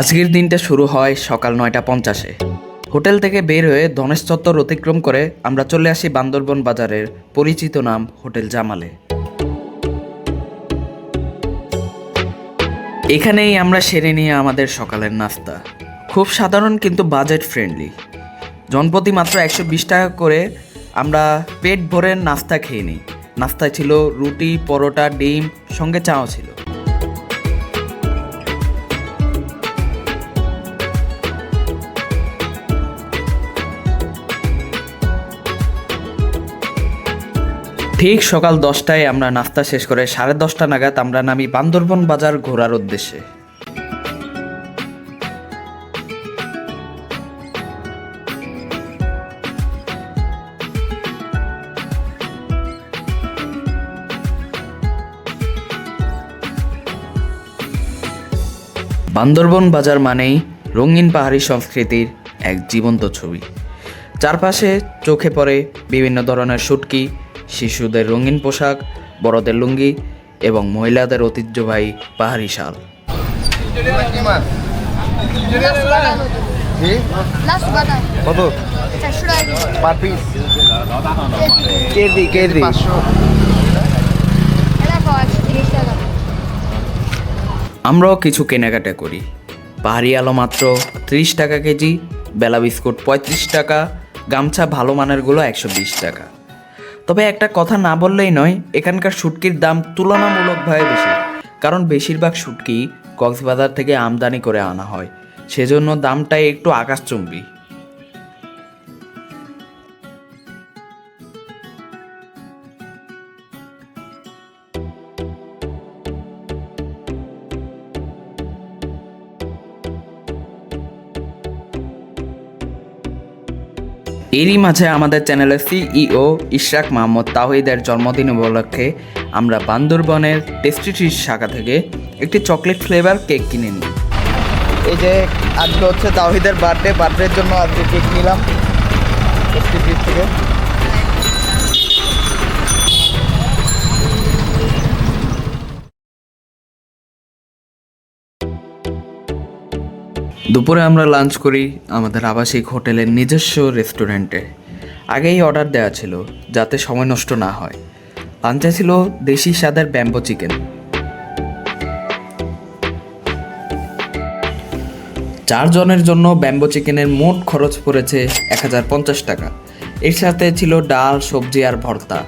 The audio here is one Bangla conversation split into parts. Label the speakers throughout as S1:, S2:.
S1: আজকের দিনটা শুরু হয় সকাল নয়টা পঞ্চাশে। হোটেল থেকে বের হয়ে ধনেশ চত্বর অতিক্রম করে আমরা চলে আসি বান্দরবন বাজারের পরিচিত নাম হোটেল জামালে। এখানেই আমরা সেরে নিয়ে আমাদের সকালের নাস্তা। খুব সাধারণ কিন্তু বাজেট ফ্রেন্ডলি জনপ্রতি মাত্র একশো বিশ টাকা করে আমরা পেট ভরে নাস্তা খেয়ে নিই। নাস্তায় ছিল রুটি, পরোটা, ডিম, সঙ্গে চাও ছিল। ঠিক সকাল দশটায় আমরা নাস্তা শেষ করে সাড়ে দশটা নাগাদ আমরা নামি বান্দরবন বাজার ঘোরার উদ্দেশ্যে। বান্দরবন বাজার মানেই রঙিন পাহাড়ি সংস্কৃতির এক জীবন্ত ছবি। চারপাশে চোখে পড়ে বিভিন্ন ধরনের শুটকি শিশুদের রঙিন পোশাক বড়দের লুঙ্গি এবং মহিলাদের ঐতিহ্যবাহী পাহাড়ি শাল।
S2: কত। Per piece
S1: kg kg.
S2: পাঁচশো।
S1: আমরাও কিছু কেনাকাটা করি। পাহাড়ি আলো মাত্র ত্রিশ টাকা কেজি বেলা বিস্কুট পঁয়ত্রিশ টাকা গামছা ভালো মানেরগুলো একশো বিশ টাকা। তবে একটা কথা না বললেই নয়, এখানকার শুটকির দাম তুলনামূলকভাবে বেশি। কারণ বেশিরভাগ শুটকি কক্সবাজার থেকে আমদানি করে আনা হয়। সেজন্য দামটাই একটু আকাশচুম্বী। এরই মাঝে আমাদের চ্যানেলের সিইও ইশরাক মাহমুদ তাহিদের জন্মদিন উপলক্ষে আমরা বান্দরবনের টেস্টিটির শাখা থেকে একটি চকলেট ফ্লেভার কেক কিনে নিই।
S2: এই যে আজকে হচ্ছে তাহিদের বার্থডে বার্থডের জন্য আজকে কেক নিলাম টেস্টিটির থেকে।
S1: দুপুরে আমরা লাঞ্চ করি আমাদের আবাসিক হোটেলের নিজস্ব রেস্টুরেন্টে আগেই অর্ডার দেওয়া ছিল যাতে সময় নষ্ট না হয়। লাঞ্চে ছিল দেশি স্বাদের ব্যাম্বো চিকেন চারজনের জন্য ব্যাম্বো চিকেনের মোট খরচ পড়েছে এক হাজার পঞ্চাশ টাকা। এর সাথে ছিল ডাল, সবজি আর ভর্তা।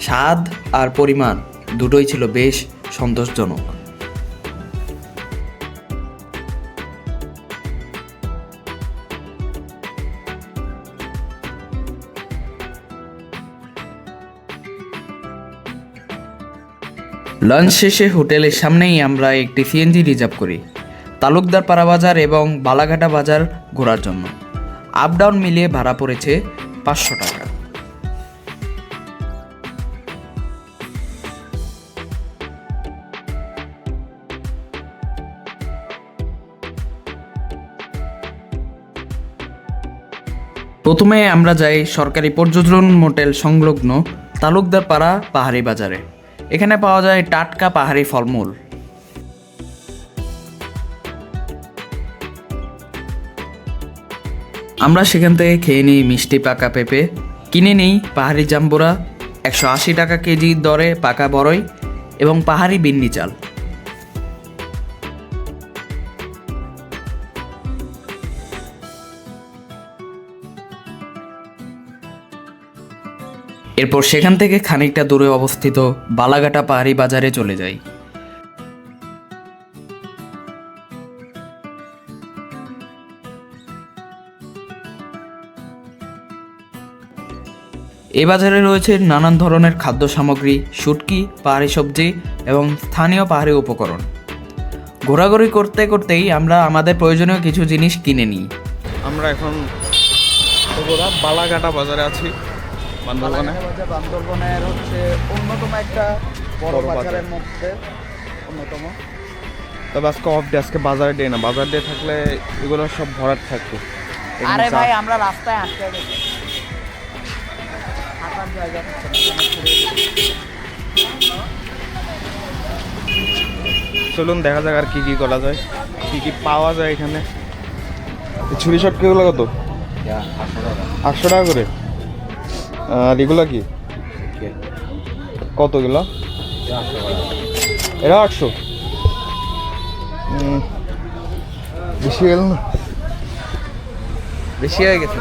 S1: স্বাদ আর পরিমাণ দুটোই ছিল বেশ সন্তোষজনক। লাঞ্চ শেষে হোটেলের সামনেই আমরা একটি সিএনজি রিজার্ভ করি, তালুকদার পাড়া বাজার এবং বালাঘাটা বাজার ঘোরার জন্য। আপ ডাউন মিলিয়ে ভাড়া পড়েছে পাঁচশো টাকা। প্রথমে আমরা যাই সরকারি পর্যটন মোটেল সংলগ্ন তালুকদার পাড়া পাহাড়ি বাজারে। এখানে পাওয়া যায় টাটকা পাহাড়ি ফলমূল। আমরা সেখান থেকে খেয়ে নিই মিষ্টি পাকা পেঁপে, কিনে নিই পাহাড়ি জাম্বুরা, একশো আশি টাকা কেজি দরে পাকা বড়ই এবং পাহাড়ি বিন্নি চাল। এরপর সেখান থেকে খানিকটা দূরে অবস্থিত বালাঘাটা পাহাড়ি বাজারে চলে যাই। এ বাজারে রয়েছে নানান ধরনের খাদ্য সামগ্রী, শুটকি, পাহাড়ি সবজি এবং স্থানীয় পাহাড়ি উপকরণ। ঘোরাঘুরি করতে করতেই আমরা আমাদের প্রয়োজনীয় কিছু জিনিস কিনে নিই।
S3: আমরা এখন বালাঘাটা বাজারে আছি। বান্দরবানে?
S2: বাজার বান্দরবনের হচ্ছে অন্যতম একটা বড় বাজারের মধ্যে অন্যতম।
S3: তবে আজকে অফ ডে আজকে বাজার ডে না। বাজার ডে থাকলে এগুলো সব ভরাট থাকতো
S2: আরে ভাই আমরা রাস্তায় আটকে গেছি। থাকার জায়গা।
S3: চলুন দেখা যাক আর কি কি করা যায়। কি কি পাওয়া যায় এখানে। ছুরি শটকাগুলো কত? আটশো টাকা করে? আর এগুলো কি? কতগুলো? এরা আটশো। বেশি গেল না।
S2: বেশি হয়ে গেছে।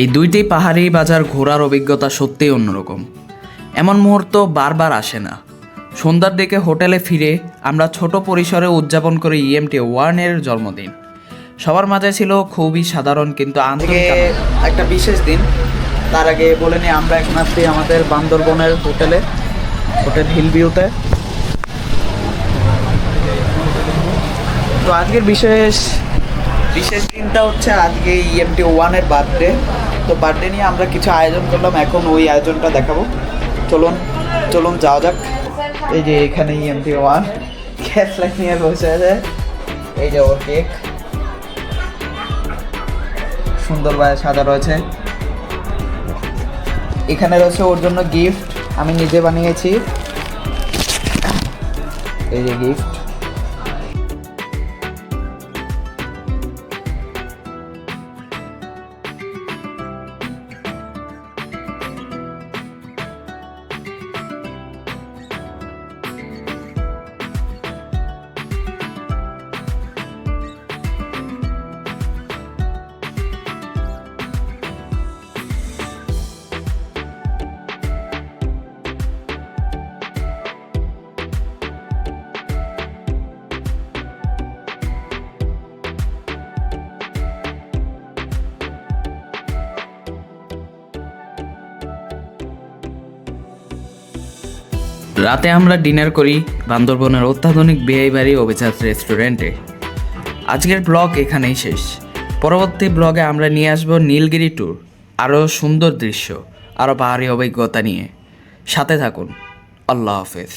S1: এই দুইটি পাহাড়ি বাজার ঘোরার অভিজ্ঞতা সত্যিই অন্যরকম। এমন মুহূর্ত বারবার আসে না। সন্ধ্যার দিকে হোটেলে ফিরে আমরা ছোট পরিসরে উদযাপন করি ইএমটি ওয়ানের জন্মদিন। সবার মাঝে ছিল খুবই সাধারণ কিন্তু
S2: আজকে
S1: আন্তরিক
S2: একটা বিশেষ দিন। তার আগে বলে নিই আমরা এখন আসছি আমাদের বান্দরবনের হোটেলে হোটেল হিল ভিউতে তো আজকের বিশেষ বিশেষ দিনটা হচ্ছে আজকে ইএমটি ওয়ানের বার্থডে। তো বার্থডে নিয়ে আমরা কিছু আয়োজন করলাম। এখন ওই আয়োজনটা দেখাবো। চলুন চলুন, যাওয়া যাক। এই যে এখানে ইএমটি ওয়ান গ্যাস লাইট নিয়ে বসে আছে। এই যে ওর কেক সুন্দরভাবে সাদা রয়েছে। এখানে রয়েছে ওর জন্য গিফট আমি নিজে বানিয়েছি। এই যে গিফট
S1: রাতে আমরা ডিনার করি বান্দরবনের অত্যাধুনিক বিয়ে বাড়ি অভিজাত রেস্টুরেন্টে। আজকের ব্লগ এখানেই শেষ। পরবর্তী ব্লগে আমরা নিয়ে আসব নীলগিরি ট্যুর আরও সুন্দর দৃশ্য, আরও পাহাড়ি অভিজ্ঞতা নিয়ে। সাথে থাকুন। আল্লাহ হাফেজ।